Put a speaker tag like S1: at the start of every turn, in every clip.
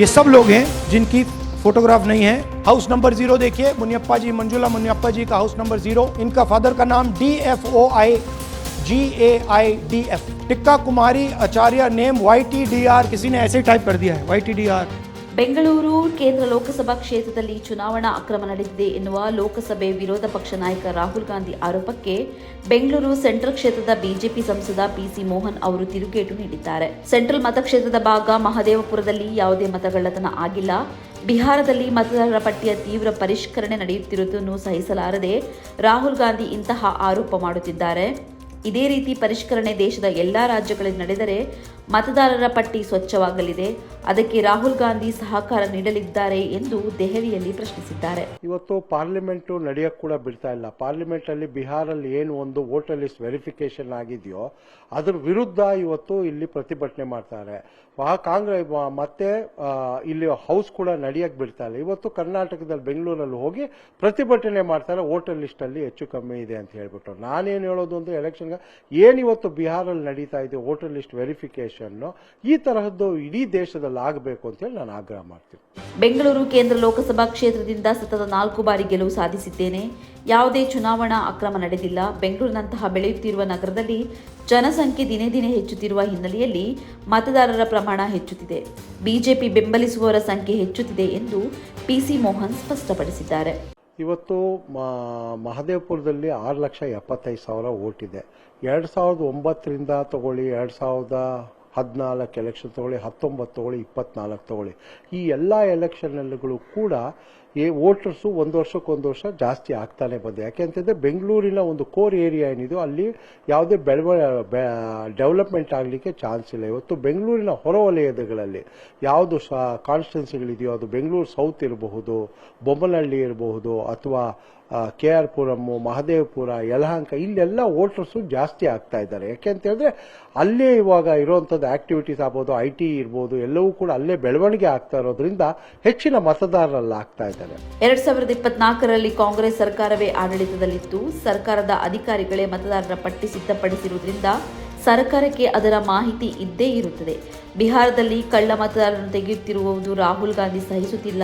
S1: ये सब लोग हैं जिनकी फोटोग्राफ नहीं है। हाउस नंबर ज़ीरो देखिए, मुनियप्पा जी, मंजुला मुनियप्पा जी का हाउस नंबर ज़ीरो। इनका फादर का नाम D F O I G A I D F Tikka Kumari Acharya name Y T D R किसी ने ऐसे ही टाइप कर दिया है Y T D R
S2: Bengaluru ಕೇಂದ್ರ ಲೋಕಸಭಾ ಕ್ಷೇತ್ರದಲ್ಲಿ ಚುನಾವಣಾ ಅಕ್ರಮ ನಡೆದಿದೆ ಎನ್ನುವ ಲೋಕಸಭೆ ವಿರೋಧ ಪಕ್ಷ ನಾಯಕ ರಾಹುಲ್ ಗಾಂಧಿ ಆರೋಪಕ್ಕೆ ಬೆಂಗಳೂರು ಸೆಂಟ್ರಲ್ ಕ್ಷೇತ್ರದ ಬಿಜೆಪಿ ಸಂಸದ ಪಿಸಿ ಮೋಹನ್ ಅವರು ತಿರುಗೇಟು ನೀಡಿದ್ದಾರೆ. ಸೆಂಟ್ರಲ್ ಮತಕ್ಷೇತ್ರದ ಭಾಗ ಮಹದೇವಪುರದಲ್ಲಿ ಯಾವುದೇ ಮತಗಳ್ಳತನ ಆಗಿಲ್ಲ. ಬಿಹಾರದಲ್ಲಿ ಮತದಾರರ ಪಟ್ಟಿಯ ತೀವ್ರ ಪರಿಷ್ಕರಣೆ ನಡೆಯುತ್ತಿರುವುದನ್ನು ಸಹಿಸಲಾರದೆ ರಾಹುಲ್ ಗಾಂಧಿ ಇಂತಹ ಆರೋಪ ಮಾಡುತ್ತಿದ್ದಾರೆ. ಇದೇ ರೀತಿ ಪರಿಷ್ಕರಣೆ ದೇಶದ ಎಲ್ಲಾ ರಾಜ್ಯಗಳಲ್ಲಿ ನಡೆದರೆ ಮತದಾರರ ಪಟ್ಟಿ ಸ್ವಚ್ಛವಾಗಲಿದೆ. ಅದಕ್ಕೆ ರಾಹುಲ್ ಗಾಂಧಿ ಸಹಕಾರ ನೀಡಲಿದ್ದಾರೆ ಎಂದು ದೆಹಲಿಯಲ್ಲಿ ಪ್ರಶ್ನಿಸಿದ್ದಾರೆ.
S3: ಇವತ್ತು ಪಾರ್ಲಿಮೆಂಟ್ ನಡೆಯಕ್ಕೆ ಕೂಡ ಬಿಡ್ತಾ ಇಲ್ಲ. ಪಾರ್ಲಿಮೆಂಟ್ ಅಲ್ಲಿ ಬಿಹಾರಲ್ಲಿ ಏನು ಒಂದು ವೋಟರ್ ಲಿಸ್ಟ್ ವೆರಿಫಿಕೇಶನ್ ಆಗಿದೆಯೋ, ಅದ್ರ ವಿರುದ್ಧ ಇವತ್ತು ಇಲ್ಲಿ ಪ್ರತಿಭಟನೆ ಮಾಡ್ತಾರೆ. ಕಾಂಗ್ರೆಸ್ ಮತ್ತೆ ಇಲ್ಲಿ ಹೌಸ್ ಕೂಡ ನಡೆಯಕ್ಕೆ ಬಿಡ್ತಾ ಇಲ್ಲ. ಇವತ್ತು ಕರ್ನಾಟಕದಲ್ಲಿ ಬೆಂಗಳೂರಲ್ಲಿ ಹೋಗಿ ಪ್ರತಿಭಟನೆ ಮಾಡ್ತಾರೆ. ವೋಟರ್ ಲಿಸ್ಟ್ ಅಲ್ಲಿ ಹೆಚ್ಚು ಕಮ್ಮಿ ಇದೆ ಅಂತ ಹೇಳ್ಬಿಟ್ಟು. ನಾನೇನು ಹೇಳೋದು ಅಂದ್ರೆ ಎಲೆಕ್ಷನ್ ಏನಿವತ್ತು ಬಿಹಾರಲ್ಲಿ ನಡೀತಾ ಇದೆ ವೋಟರ್ ಲಿಸ್ಟ್ ವೆರಿಫಿಕೇಶನ್ ಈ ತರಹದ್ದು ಇಡೀ ದೇಶದಲ್ಲಿ ಆಗಬೇಕು ಅಂತ ಹೇಳಿ ನಾನು ಆಗ್ರಹ ಮಾಡ್ತೀನಿ.
S2: ಬೆಂಗಳೂರು ಕೇಂದ್ರ ಲೋಕಸಭಾ ಕ್ಷೇತ್ರದಿಂದ ಸತತ ನಾಲ್ಕು ಬಾರಿ ಗೆಲುವು ಸಾಧಿಸಿದ್ದೇನೆ. ಯಾವುದೇ ಚುನಾವಣಾ ಅಕ್ರಮ ನಡೆದಿಲ್ಲ. ಬೆಂಗಳೂರಿನಂತಹ ಬೆಳೆಯುತ್ತಿರುವ ನಗರದಲ್ಲಿ ಜನಸಂಖ್ಯೆ ದಿನೇ ದಿನೇ ಹೆಚ್ಚುತ್ತಿರುವ ಹಿನ್ನೆಲೆಯಲ್ಲಿ ಮತದಾರರ ಪ್ರಮಾಣ ಹೆಚ್ಚುತ್ತಿದೆ. ಬಿಜೆಪಿ ಬೆಂಬಲಿಸುವವರ ಸಂಖ್ಯೆ ಹೆಚ್ಚುತ್ತಿದೆ ಎಂದು ಪಿಸಿ ಮೋಹನ್ ಸ್ಪಷ್ಟಪಡಿಸಿದ್ದಾರೆ.
S3: ಇವತ್ತು ಮಹದೇವಪುರದಲ್ಲಿ ಆರು ಲಕ್ಷ ಎಪ್ಪತ್ತೈದು ಸಾವಿರ ಓಟಿದೆ ಇದೆ. ಎರಡು ಸಾವಿರದ ಒಂಬತ್ತರಿಂದ ತಗೊಳ್ಳಿ ಎರಡು ಸಾವಿರದ ಹದಿನಾಲ್ಕು ಎಲೆಕ್ಷನ್ ತಗೊಳ್ಳಿ ಹತ್ತೊಂಬತ್ತು ತಗೊಳ್ಳಿ ಇಪ್ಪತ್ನಾಲ್ಕು ತಗೊಳ್ಳಿ. ಈ ಎಲ್ಲ ಎಲೆಕ್ಷನ್ಗಳು ಕೂಡ ಈ ವೋಟರ್ಸು ಒಂದು ವರ್ಷಕ್ಕೊಂದು ವರ್ಷ ಜಾಸ್ತಿ ಆಗ್ತಾನೆ ಯಾಕೆ ಅಂತೇಳಿದ್ರೆ ಬೆಂಗಳೂರಿನ ಒಂದು ಕೋರ್ ಏರಿಯಾ ಏನಿದೆ ಅಲ್ಲಿ ಯಾವುದೇ ಬೆಳವ ಡೆವಲಪ್ಮೆಂಟ್ ಆಗಲಿಕ್ಕೆ ಚಾನ್ಸ್ ಇಲ್ಲ. ಇವತ್ತು ಬೆಂಗಳೂರಿನ ಹೊರವಲಯದಗಳಲ್ಲಿ ಯಾವುದು ಕಾನ್ಸ್ಟಿಟ್ಯೂನ್ಸಿಗಳಿದೆಯೋ ಅದು ಬೆಂಗಳೂರು ಸೌತ್ ಇರಬಹುದು, ಬೊಮ್ಮನಹಳ್ಳಿ ಇರಬಹುದು, ಅಥವಾ ಕೆ ಆರ್ ಪುರಮ್ಮು ಮಹದೇವಪುರ, ಯಲಹಂಕ, ಇಲ್ಲೆಲ್ಲ ವೋಟರ್ಸು ಜಾಸ್ತಿ ಆಗ್ತಾ ಇದ್ದಾರೆ. ಯಾಕೆಂತ ಹೇಳಿದ್ರೆ ಅಲ್ಲೇ ಇವಾಗ ಇರುವಂಥದ್ದು ಆಕ್ಟಿವಿಟೀಸ್ ಆಗ್ಬೋದು, ಐ ಟಿ ಇರ್ಬೋದು, ಎಲ್ಲವೂ ಕೂಡ ಅಲ್ಲೇ ಬೆಳವಣಿಗೆ ಆಗ್ತಾ ಇರೋದ್ರಿಂದ ಹೆಚ್ಚಿನ ಮತದಾರರಲ್ಲಿ ಆಗ್ತಾ ಇದ್ದಾರೆ
S2: ಎರಡ್ ಸಾವಿರದ ಇಪ್ಪತ್ನಾಲ್ಕರಲ್ಲಿ ಕಾಂಗ್ರೆಸ್ ಸರ್ಕಾರವೇ ಆಡಳಿತದಲ್ಲಿತ್ತು. ಸರ್ಕಾರದ ಅಧಿಕಾರಿಗಳೇ ಮತದಾರರ ಪಟ್ಟಿ ಸಿದ್ಧಪಡಿಸಿರುವುದರಿಂದ ಸರ್ಕಾರಕ್ಕೆ ಅದರ ಮಾಹಿತಿ ಇದ್ದೇ ಇರುತ್ತದೆ. ಬಿಹಾರದಲ್ಲಿ ಕಳ್ಳ ಮತದಾರರನ್ನು ತೆಗೆಯುತ್ತಿರುವುದು ರಾಹುಲ್ ಗಾಂಧಿ ಸಹಿಸುತ್ತಿಲ್ಲ.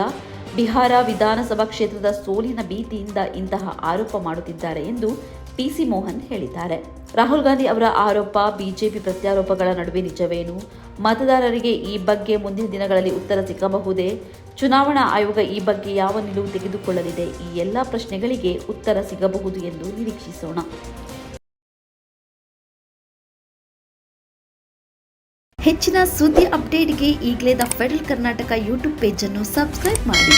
S2: ಬಿಹಾರ ವಿಧಾನಸಭಾ ಕ್ಷೇತ್ರದ ಸೋಲಿನ ಭೀತಿಯಿಂದ ಇಂತಹ ಆರೋಪ ಮಾಡುತ್ತಿದ್ದಾರೆ ಎಂದು ಪಿಸಿ ಮೋಹನ್ ಹೇಳಿದ್ದಾರೆ. ರಾಹುಲ್ ಗಾಂಧಿ ಅವರ ಆರೋಪ, ಬಿಜೆಪಿ ಪ್ರತ್ಯಾರೋಪಗಳ ನಡುವೆ ನಿಜವೇನು? ಮತದಾರರಿಗೆ ಈ ಬಗ್ಗೆ ಮುಂದಿನ ದಿನಗಳಲ್ಲಿ ಉತ್ತರ ಸಿಗಬಹುದೇ ಚುನಾವಣಾ ಆಯೋಗ ಈ ಬಗ್ಗೆ ಯಾವ ನಿಲುವು ತೆಗೆದುಕೊಳ್ಳಲಿದೆ? ಈ ಎಲ್ಲ ಪ್ರಶ್ನೆಗಳಿಗೆ ಉತ್ತರ ಸಿಗಬಹುದು ಎಂದು ನಿರೀಕ್ಷಿಸೋಣ. ಹೆಚ್ಚಿನ ಸುದ್ದಿ ಅಪ್ಡೇಟ್ಗೆ ಈಗಲೇ ದ ಫೆಡರಲ್ ಕರ್ನಾಟಕ ಯೂಟ್ಯೂಬ್ ಪೇಜನ್ನು ಸಬ್ಸ್ಕ್ರೈಬ್ ಮಾಡಿ.